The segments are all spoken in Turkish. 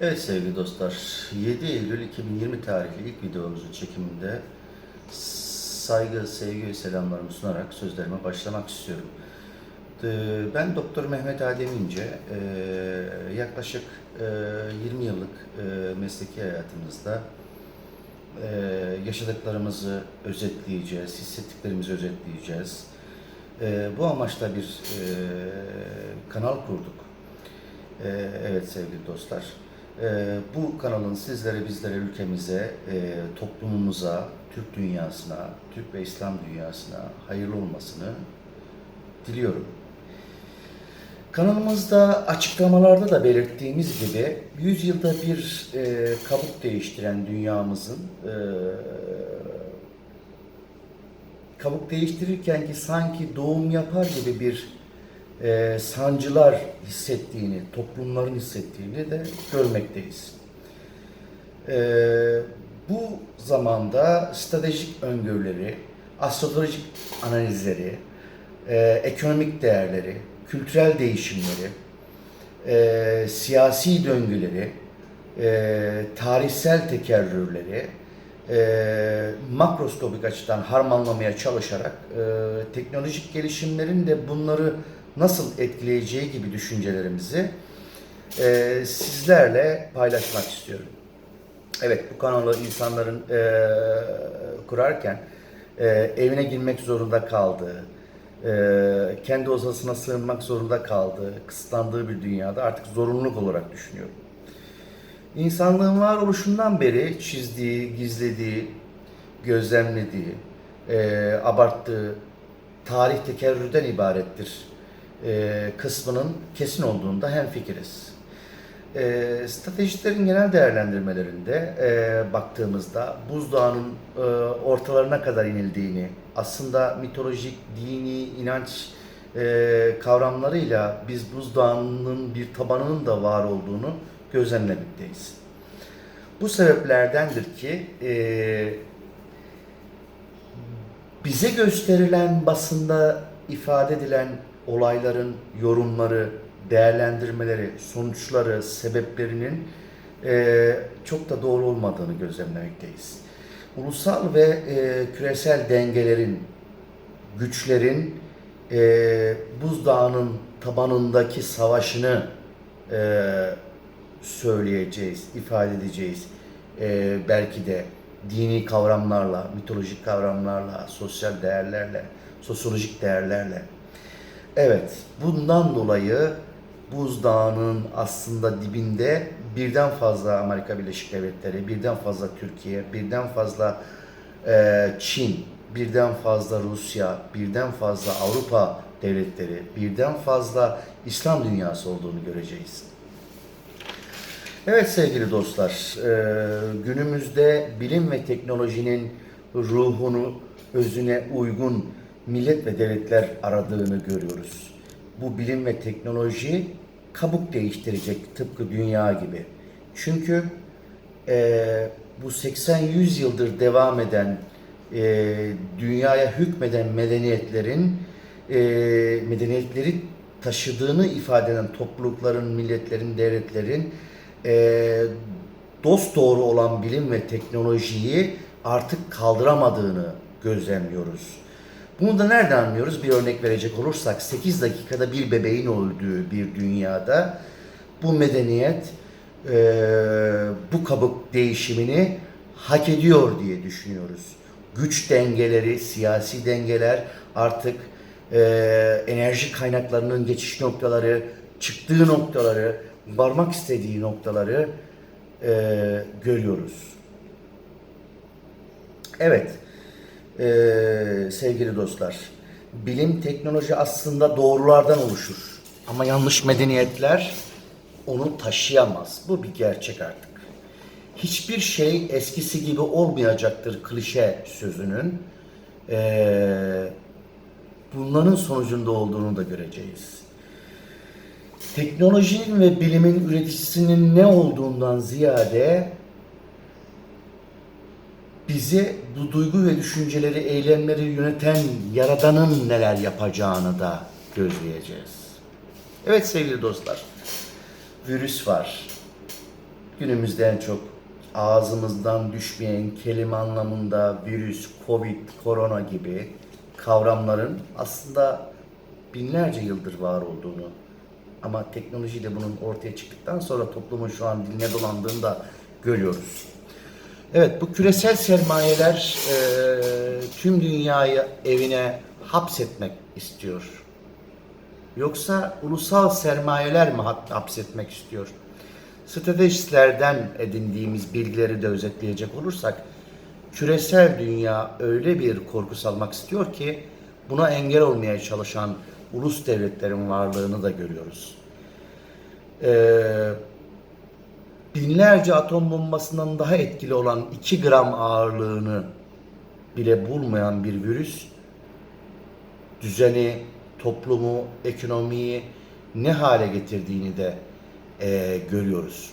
Evet sevgili dostlar, 7 Eylül 2020 tarihli ilk videomuzun çekiminde saygı, sevgi ve selamlarımı sunarak sözlerime başlamak istiyorum. Ee, Ben Doktor Mehmet Adem İnce, ee, yaklaşık ee, 20 yıllık ee, mesleki hayatımızda yaşadıklarımızı özetleyeceğiz, hissettiklerimizi özetleyeceğiz. Bu amaçla bir kanal kurduk. Evet sevgili dostlar. Ee, Bu kanalın sizlere, bizlere, ülkemize, e, toplumumuza, Türk dünyasına, Türk ve İslam dünyasına hayırlı olmasını diliyorum. Kanalımızda açıklamalarda da belirttiğimiz gibi 100 yılda bir e, kabuk değiştiren dünyamızın e, kabuk değiştirirken ki sanki doğum yapar gibi bir e, sancılar hissettiğini, toplumların hissettiğini de görmekteyiz. E, bu zamanda stratejik öngörüleri, astrolojik analizleri, e, ekonomik değerleri, kültürel değişimleri, e, siyasi döngüleri, e, tarihsel tekerrürleri e, makroskopik açıdan harmanlamaya çalışarak e, teknolojik gelişimlerin de bunları nasıl etkileyeceği gibi düşüncelerimizi e, sizlerle paylaşmak istiyorum. Evet bu kanalı insanların e, kurarken e, evine girmek zorunda kaldığı, e, kendi odasına sığınmak zorunda kaldığı, kısıtlandığı bir dünyada artık zorunluluk olarak düşünüyorum. İnsanlığın varoluşundan beri çizdiği, gizlediği, gözlemlediği, e, abarttığı tarih tekerrürden ibarettir e, kısmının kesin olduğunda hemfikiriz. E, stratejistlerin genel değerlendirmelerinde e, baktığımızda buzdağının e, ortalarına kadar inildiğini, aslında mitolojik, dini, inanç e, kavramlarıyla biz buzdağının bir tabanının da var olduğunu gözlemlemekteyiz. Bu sebeplerdendir ki e, bize gösterilen basında ifade edilen olayların yorumları, değerlendirmeleri, sonuçları, sebeplerinin e, çok da doğru olmadığını gözlemlemekteyiz. Ulusal ve e, küresel dengelerin, güçlerin e, buzdağının tabanındaki savaşını e, söyleyeceğiz, ifade edeceğiz. E, belki de dini kavramlarla, mitolojik kavramlarla, sosyal değerlerle, sosyolojik değerlerle. Evet, bundan dolayı buzdağının aslında dibinde birden fazla Amerika Birleşik Devletleri, birden fazla Türkiye, birden fazla e, Çin, birden fazla Rusya, birden fazla Avrupa devletleri, birden fazla İslam dünyası olduğunu göreceğiz. Evet sevgili dostlar, e, günümüzde bilim ve teknolojinin ruhunu özüne uygun millet ve devletler aradığını görüyoruz. Bu bilim ve teknoloji kabuk değiştirecek tıpkı dünya gibi. Çünkü e, bu 80-100 yıldır devam eden e, dünyaya hükmeden medeniyetlerin e, medeniyetleri taşıdığını ifade eden toplulukların, milletlerin, devletlerin e, dost doğru olan bilim ve teknolojiyi artık kaldıramadığını gözlemliyoruz. Bunu da nereden anlıyoruz? Bir örnek verecek olursak 8 dakikada bir bebeğin öldüğü bir dünyada bu medeniyet e, bu kabuk değişimini hak ediyor diye düşünüyoruz. Güç dengeleri, siyasi dengeler artık e, enerji kaynaklarının geçiş noktaları, çıktığı noktaları, varmak istediği noktaları e, görüyoruz. Evet, e, sevgili dostlar, bilim, teknoloji aslında doğrulardan oluşur. Ama yanlış medeniyetler onu taşıyamaz. Bu bir gerçek artık. Hiçbir şey eskisi gibi olmayacaktır klişe sözünün. E, bunların sonucunda olduğunu da göreceğiz teknolojinin ve bilimin üreticisinin ne olduğundan ziyade bize bu duygu ve düşünceleri, eylemleri yöneten Yaradan'ın neler yapacağını da gözleyeceğiz. Evet sevgili dostlar, virüs var, günümüzde en çok ağzımızdan düşmeyen kelime anlamında virüs, covid, korona gibi kavramların aslında binlerce yıldır var olduğunu ama teknolojiyle bunun ortaya çıktıktan sonra toplumun şu an diline dolandığını da görüyoruz. Evet bu küresel sermayeler e, tüm dünyayı evine hapsetmek istiyor. Yoksa ulusal sermayeler mi hap- hapsetmek istiyor? Stratejistlerden edindiğimiz bilgileri de özetleyecek olursak, küresel dünya öyle bir korku salmak istiyor ki buna engel olmaya çalışan ulus devletlerin varlığını da görüyoruz. Ee, binlerce atom bombasından daha etkili olan 2 gram ağırlığını bile bulmayan bir virüs düzeni, toplumu, ekonomiyi ne hale getirdiğini de eee, görüyoruz.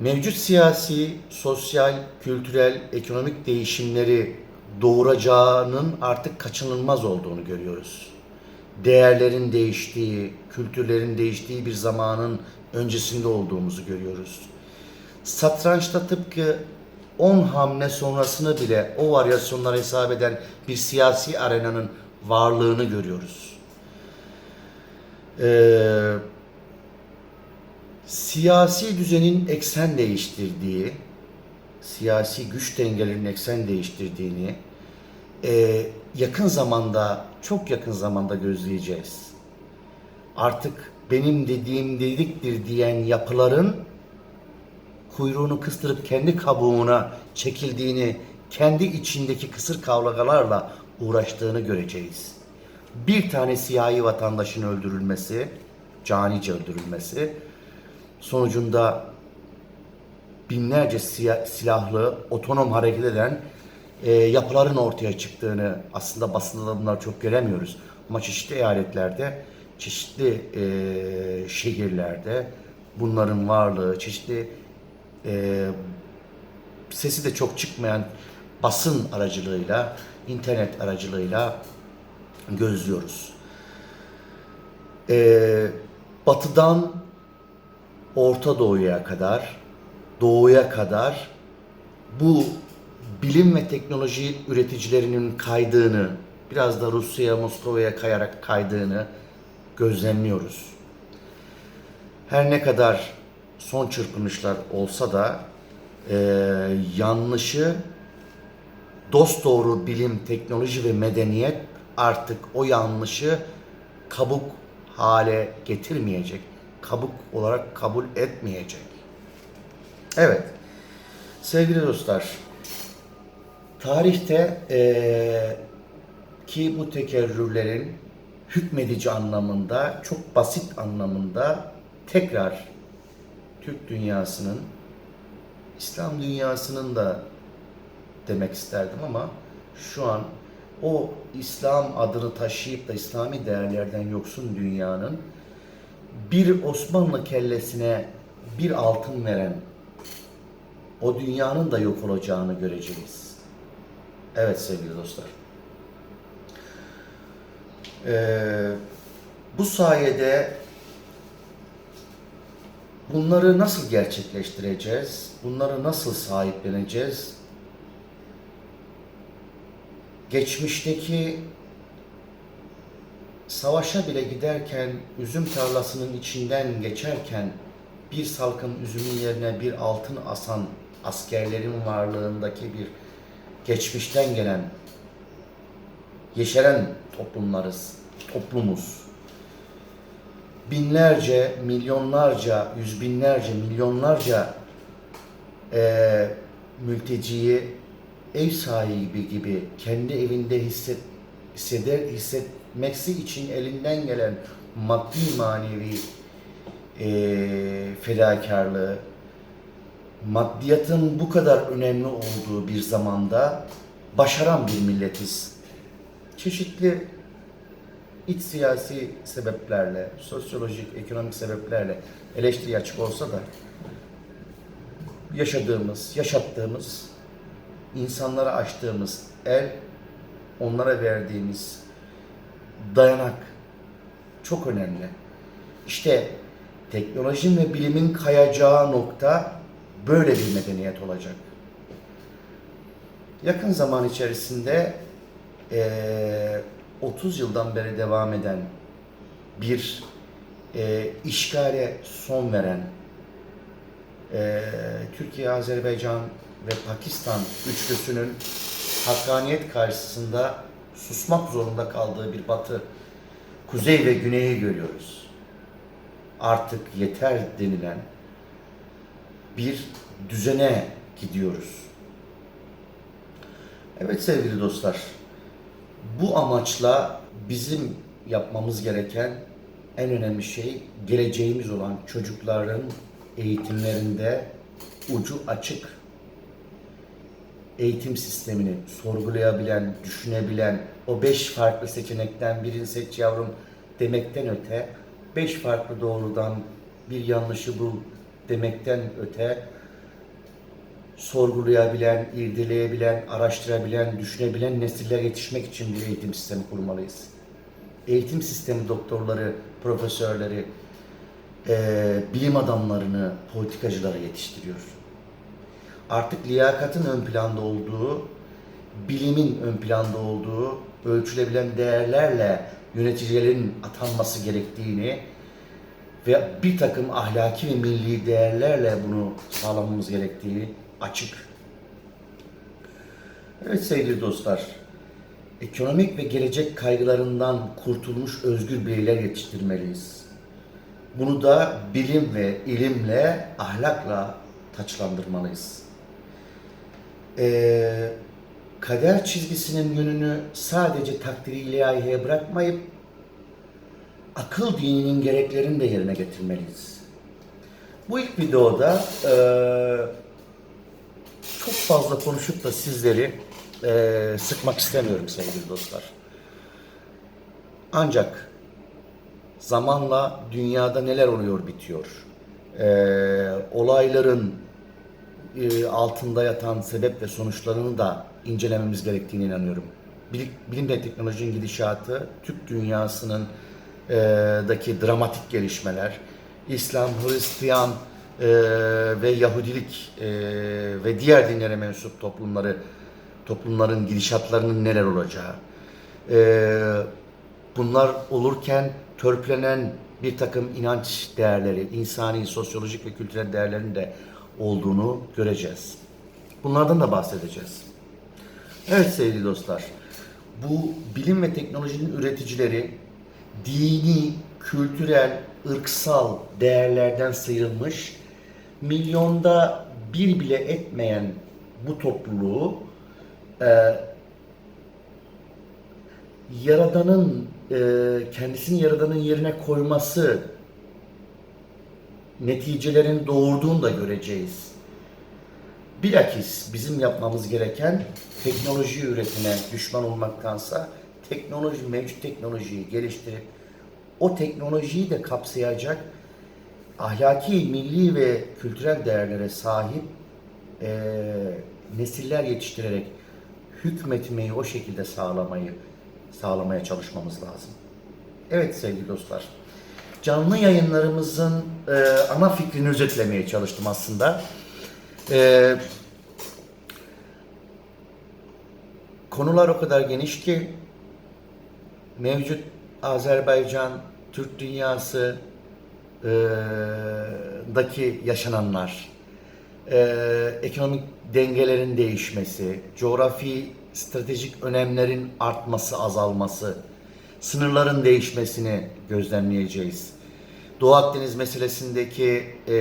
Mevcut siyasi, sosyal, kültürel, ekonomik değişimleri doğuracağının artık kaçınılmaz olduğunu görüyoruz. Değerlerin değiştiği, kültürlerin değiştiği bir zamanın öncesinde olduğumuzu görüyoruz. Satrançta tıpkı 10 hamle sonrasını bile o varyasyonları hesap eden bir siyasi arenanın varlığını görüyoruz. Ee, siyasi düzenin eksen değiştirdiği, siyasi güç dengelerinin eksen değiştirdiğini e, yakın zamanda, çok yakın zamanda gözleyeceğiz. Artık benim dediğim dediktir diyen yapıların kuyruğunu kıstırıp kendi kabuğuna çekildiğini, kendi içindeki kısır kavgalarla uğraştığını göreceğiz. Bir tane siyahi vatandaşın öldürülmesi, canice öldürülmesi, sonucunda binlerce silahlı, otonom hareket eden e, yapıların ortaya çıktığını aslında basında da bunları çok göremiyoruz. Ama çeşitli eyaletlerde, çeşitli e, şehirlerde bunların varlığı, çeşitli e, sesi de çok çıkmayan basın aracılığıyla, internet aracılığıyla gözlüyoruz. E, batıdan Orta Doğu'ya kadar, Doğu'ya kadar bu bilim ve teknoloji üreticilerinin kaydığını, biraz da Rusya'ya, Moskova'ya kayarak kaydığını gözlemliyoruz. Her ne kadar son çırpınışlar olsa da e, yanlışı dost doğru bilim, teknoloji ve medeniyet artık o yanlışı kabuk hale getirmeyecek. Kabuk olarak kabul etmeyecek. Evet. Sevgili dostlar, tarihte eee, ki bu tekerrürlerin hükmedici anlamında, çok basit anlamında tekrar Türk dünyasının, İslam dünyasının da demek isterdim ama şu an o İslam adını taşıyıp da İslami değerlerden yoksun dünyanın bir Osmanlı kellesine bir altın veren o dünyanın da yok olacağını göreceğiz. Evet sevgili dostlar. Ee, bu sayede bunları nasıl gerçekleştireceğiz? Bunları nasıl sahipleneceğiz? Geçmişteki savaşa bile giderken üzüm tarlasının içinden geçerken bir salkım üzümün yerine bir altın asan askerlerin varlığındaki bir geçmişten gelen yeşeren toplumlarız, toplumuz. Binlerce, milyonlarca, yüz binlerce, milyonlarca eee mülteciyi ev sahibi gibi kendi evinde hisset, hisseder, hissetmeksi için elinden gelen maddi manevi eee fedakarlığı, maddiyatın bu kadar önemli olduğu bir zamanda başaran bir milletiz. Çeşitli iç siyasi sebeplerle, sosyolojik, ekonomik sebeplerle eleştiri açık olsa da yaşadığımız, yaşattığımız, insanlara açtığımız el, onlara verdiğimiz dayanak çok önemli. İşte teknolojinin ve bilimin kayacağı nokta böyle bir medeniyet olacak. Yakın zaman içerisinde eee, 30 yıldan beri devam eden bir eee, işgale son veren eee, Türkiye, Azerbaycan ve Pakistan üçlüsünün hakkaniyet karşısında susmak zorunda kaldığı bir batı, kuzey ve güneyi görüyoruz. Artık yeter denilen bir düzene gidiyoruz. Evet sevgili dostlar, bu amaçla bizim yapmamız gereken en önemli şey geleceğimiz olan çocukların eğitimlerinde ucu açık eğitim sistemini sorgulayabilen, düşünebilen, o beş farklı seçenekten birini seç yavrum demekten öte, beş farklı doğrudan bir yanlışı bul demekten öte, sorgulayabilen, irdeleyebilen, araştırabilen, düşünebilen nesiller yetişmek için bir eğitim sistemi kurmalıyız. Eğitim sistemi doktorları, profesörleri, eee, bilim adamlarını, politikacıları yetiştiriyor. Artık liyakatın ön planda olduğu, bilimin ön planda olduğu, ölçülebilen değerlerle yöneticilerin atanması gerektiğini ve bir takım ahlaki ve milli değerlerle bunu sağlamamız gerektiği açık. Evet sevgili dostlar, ekonomik ve gelecek kaygılarından kurtulmuş özgür bireyler yetiştirmeliyiz. Bunu da bilim ve ilimle, ahlakla taçlandırmalıyız. Ee, kader çizgisinin yönünü sadece takdiri ilahiye bırakmayıp akıl dininin gereklerini de yerine getirmeliyiz. Bu ilk videoda eee, çok fazla konuşup da sizleri eee, sıkmak istemiyorum sevgili dostlar. Ancak zamanla dünyada neler oluyor bitiyor. Eee, olayların e, altında yatan sebep ve sonuçlarını da incelememiz gerektiğine inanıyorum. Bilim, ve teknolojinin gidişatı, Türk dünyasının e, daki dramatik gelişmeler, İslam, Hristiyan e, ve Yahudilik e, ve diğer dinlere mensup toplumları toplumların gidişatlarının neler olacağı, e, bunlar olurken törpülenen bir takım inanç değerleri, insani, sosyolojik ve kültürel değerlerin de olduğunu göreceğiz. Bunlardan da bahsedeceğiz. Evet sevgili dostlar, bu bilim ve teknolojinin üreticileri dini, kültürel, ırksal değerlerden sıyrılmış, milyonda bir bile etmeyen bu topluluğu e, Yaradan'ın e, kendisini Yaradan'ın yerine koyması neticelerin doğurduğunu da göreceğiz. Bilakis bizim yapmamız gereken teknoloji üretime düşman olmaktansa teknoloji, mevcut teknolojiyi geliştirip o teknolojiyi de kapsayacak ahlaki, milli ve kültürel değerlere sahip eee, nesiller yetiştirerek hükmetmeyi o şekilde sağlamayı sağlamaya çalışmamız lazım. Evet sevgili dostlar. Canlı yayınlarımızın e, ana fikrini özetlemeye çalıştım aslında. E, konular o kadar geniş ki mevcut Azerbaycan, Türk dünyası e, daki yaşananlar, e, ekonomik dengelerin değişmesi, coğrafi stratejik önemlerin artması, azalması, sınırların değişmesini gözlemleyeceğiz. Doğu Akdeniz meselesindeki e,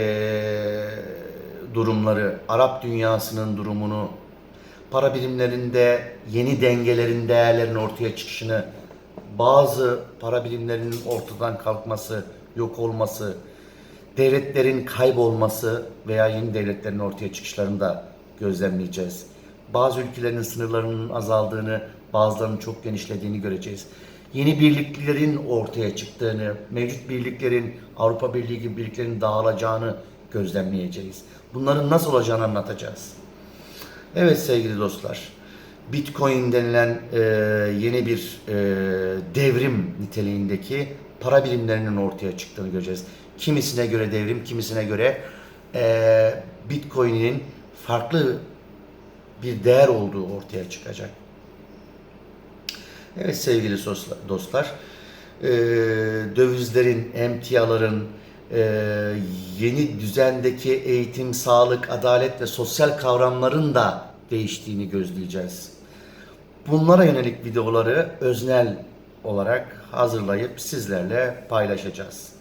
durumları, Arap dünyasının durumunu, para birimlerinde yeni dengelerin, değerlerin ortaya çıkışını, bazı para birimlerinin ortadan kalkması, yok olması, devletlerin kaybolması veya yeni devletlerin ortaya çıkışlarını da gözlemleyeceğiz. Bazı ülkelerin sınırlarının azaldığını, bazılarının çok genişlediğini göreceğiz. Yeni birliklerin ortaya çıktığını, mevcut birliklerin, Avrupa Birliği gibi birliklerin dağılacağını gözlemleyeceğiz. Bunların nasıl olacağını anlatacağız. Evet sevgili dostlar, Bitcoin denilen e, yeni bir e, devrim niteliğindeki para birimlerinin ortaya çıktığını göreceğiz. Kimisine göre devrim, kimisine göre eee Bitcoin'in farklı bir değer olduğu ortaya çıkacak. Evet sevgili dostlar, eee, dövizlerin, emtiaların, eee, yeni düzendeki eğitim, sağlık, adalet ve sosyal kavramların da değiştiğini gözleyeceğiz. Bunlara yönelik videoları öznel olarak hazırlayıp sizlerle paylaşacağız.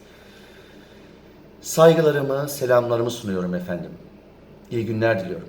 Saygılarımı, selamlarımı sunuyorum efendim. İyi günler diliyorum.